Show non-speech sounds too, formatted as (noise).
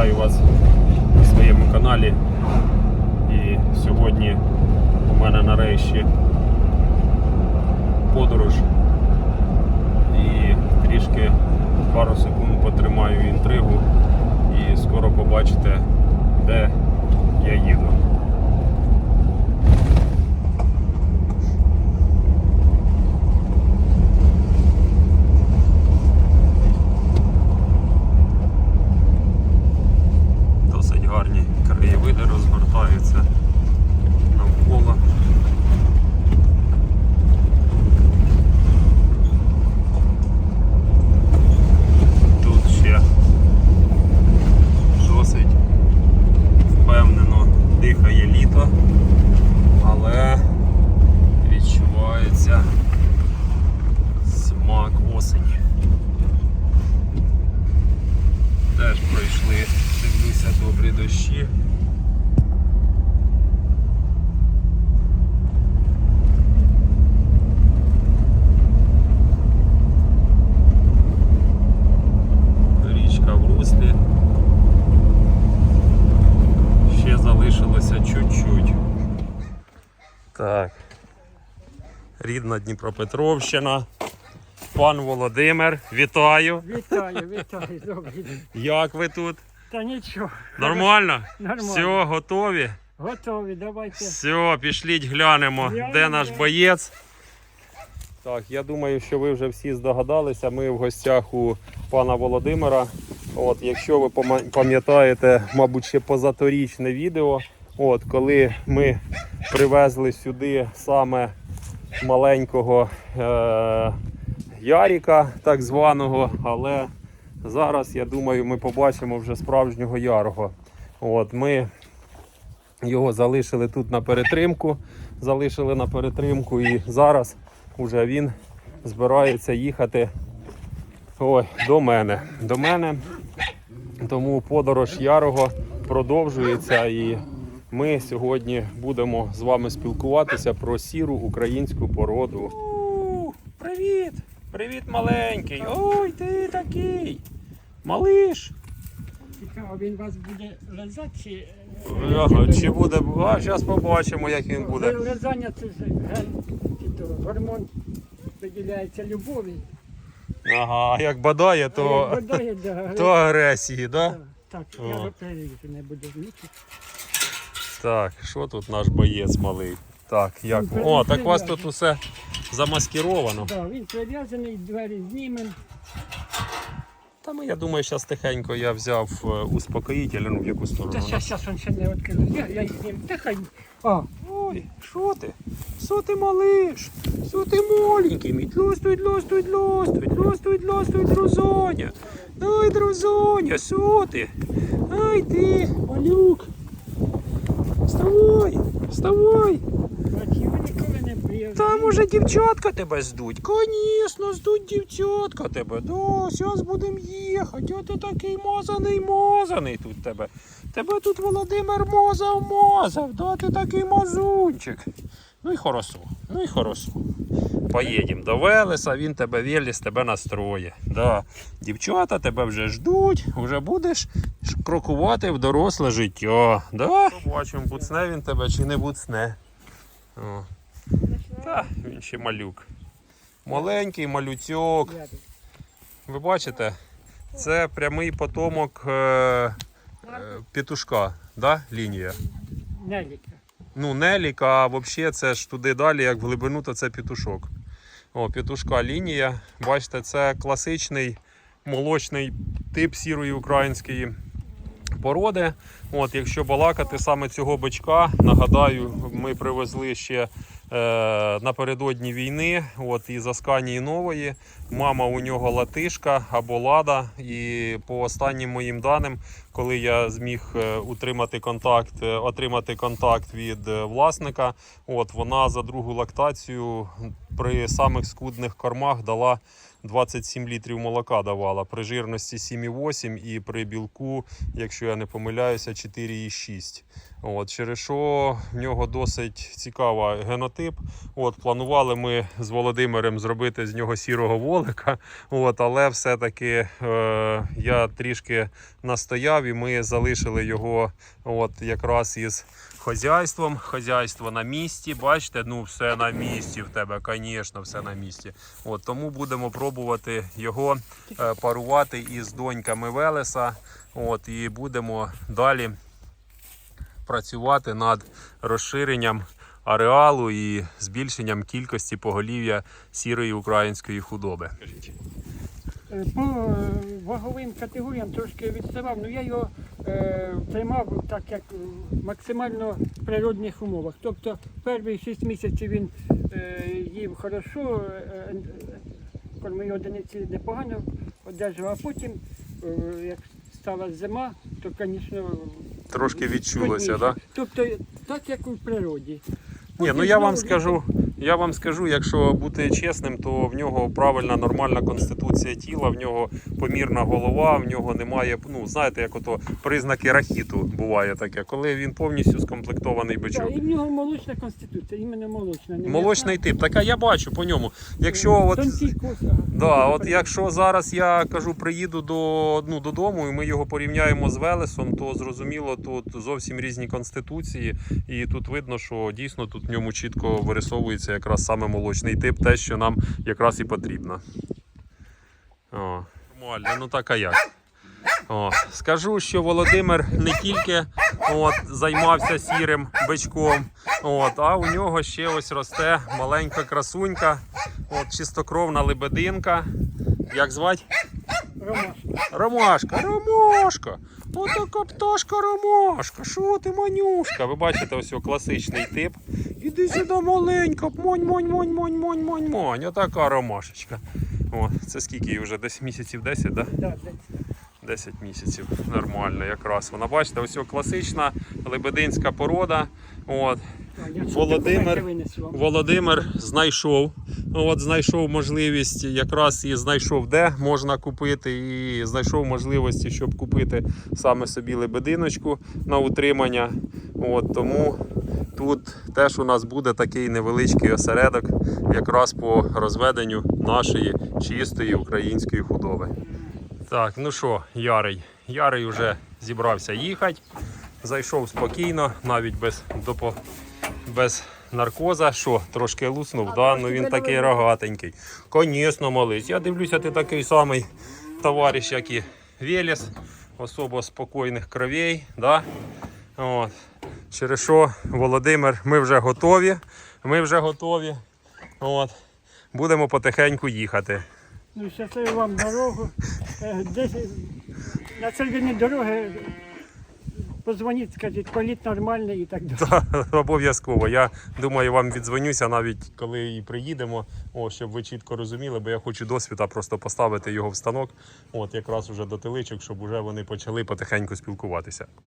Вітаю вас на своєму каналі. І сьогодні у мене нарешті подорож. І трішки пару секунд потримаю інтригу і скоро побачите, де я їду. Пройшли, дивлюся, добрі дощі. Річка в руслі. Ще залишилося чуть-чуть. Так. Рідна Дніпропетровщина. Пан Володимир, вітаю. Вітаю, вітаю, добрий день. Як ви тут? Та нічого. Нормально? Нормально. Все, готові? Готові, давайте. Все, пішліть глянемо, Глянемо, де наш боєць. Так, я думаю, що ви вже всі здогадалися. Ми в гостях у пана Володимира. От, якщо ви пома- пам'ятаєте, мабуть, ще позаторічне відео, от, коли ми привезли сюди саме маленького е- Яріка, так званого, але зараз, я думаю, ми побачимо вже справжнього ярого. От, ми його залишили тут на перетримку, залишили на перетримку і зараз уже він збирається їхати ой, до мене. До мене. Тому подорож Ярого продовжується і ми сьогодні будемо з вами спілкуватися про сіру українську породу. Привіт! Маленький! Ой, ти такий! Малиш! Цікаво, він вас буде лизати чи... Ага, Чи буде? А, зараз побачимо, як він буде. Лизання це ген, гормон виділяється любові. Ага, а як бадає, то, як бодає, да, (laughs) то агресії, да? Так, О. я його не буде нічого. Так, що тут наш боєць малий? Так, як. О, так у вас тут усе замаскировано. Да, він прив'язаний, двері знімемо. Та ми, я думаю, зараз тихенько я взяв е, успокоїтель, ну в яку Та сторону. зараз, зараз він ще не відкрив. Я, я їх зніму. Та. А, Ой, що ти? Що ти малиш? Що ти маленький? мій? Тлостуй, тлостуй, тлостуй, тлостуй, тлостуй, друзоня. Ай, друзоня, що ти? Ай ти, малюк. Вставай, вставай. Там уже дівчатка тебе здуть. Конечно, здуть дівчатка тебе. Да, зараз будемо їхати. Ти такий мазаний, мазаний тут тебе. Тебе тут Володимир мазав, мазав. Да, ти такий мазунчик. Ну і хорошо, ну і хорошо. Поїдемо до Велеса, він тебе Велес тебе настроє. Да. Дівчата тебе вже ждуть, вже будеш крокувати в доросле життя. Да? Побачимо, буцне він тебе чи не буцне. О. Та, він ще малюк. Маленький малюцьок. Ви бачите? Це прямий потомок е, е, петушка, да? лінія. Неліка. Ну, нелік, а взагалі це ж туди далі, як в глибину, то це петушок. О, петушка лінія. Бачите, це класичний молочний тип сірої української породи. От, якщо балакати саме цього бичка, нагадаю, ми привезли ще е, напередодні війни, от із Асканії нової. Мама у нього латишка або лада. І по останнім моїм даним, коли я зміг е, утримати контакт, е, отримати контакт від е, власника, от вона за другу лактацію при самих скудних кормах дала 27 літрів молока давала при жирності 7,8 і при білку, якщо я не помиляюся, 4,6. От, через що в нього досить цікава генотип. От, планували ми з Володимиром зробити з нього сірого кролика. От, але все-таки е, я трішки настояв і ми залишили його от, якраз із хазяйством. Хазяйство на місці. Бачите, ну все на місці в тебе, звісно, все на місці. От, тому будемо пробувати його е, парувати із доньками Велеса. От, і будемо далі працювати над розширенням ареалу і збільшенням кількості поголів'я сірої української худоби. Е, По е, ваговим категоріям трошки відставав, але я його е, тримав так, як в максимально природних умовах. Тобто перші 6 місяців він е, їв хорошо, кормові одиниці непогано одержав, а потім, е, як стала зима, то, звісно, Трошки відчулося, так? да? Тобто так, як у природі. Ні, ну я вам скажу, я вам скажу, якщо бути чесним, то в нього правильна нормальна конституція тіла, в нього помірна голова, в нього немає, ну знаєте, як ото признаки рахіту буває таке, коли він повністю скомплектований бичок. Так, і в нього молочна конституція, іменно молочна. не Молочний тип, так а я бачу по ньому. Якщо от Да, от якщо зараз я кажу, приїду до, ну, додому і ми його порівняємо з Велесом, то зрозуміло, тут зовсім різні конституції, і тут видно, що дійсно тут в ньому чітко вирисовується якраз саме молочний тип, те, що нам якраз і потрібно. О, нормально, ну так а як? О, скажу, що Володимир не тільки от, займався сірим бичком, от, а у нього ще ось росте маленька красунька, от, чистокровна лебединка. Як звати? Ромашка. Ромашка, Ромашка! Отака пташка Ромашка. Що ти, манюшка? Ви бачите ось його класичний тип. Іди сюди маленька, монь, монь, монь, монь, монь, монь, монь. Отака ромашечка. О, це скільки їй вже? Десь місяців 10, да? Да, 10 місяців. Нормально якраз. Вона бачите, ось класична лебединська порода. От. Володимир-. Володимир знайшов. От знайшов можливість, якраз і знайшов, де можна купити, і знайшов можливості, щоб купити саме собі лебединочку на утримання. От, тому тут теж у нас буде такий невеличкий осередок, якраз по розведенню нашої чистої української худоби. Так, ну що, Ярий, Ярий вже зібрався їхати. Зайшов спокійно, навіть без допо без наркоза. Що, трошки луснув, А, да? ну він такий рогатенький. Звісно, мались. Я дивлюся, ти такий самий товариш, як і Велес, особо спокійних кровей. Да? От. Через що, Володимир, ми вже готові. Ми вже готові. От. Будемо потихеньку їхати. Ну, щасливо вам дорогу. Е, Десь е, на середині дороги позвоніть, скажіть, політ нормальний і так далі. Та, (laughs) Обов'язково. Я думаю, вам віддзвонюся навіть коли і приїдемо, о, щоб ви чітко розуміли, бо я хочу досвіда просто поставити його в станок, от якраз уже до теличок, щоб уже вони почали потихеньку спілкуватися.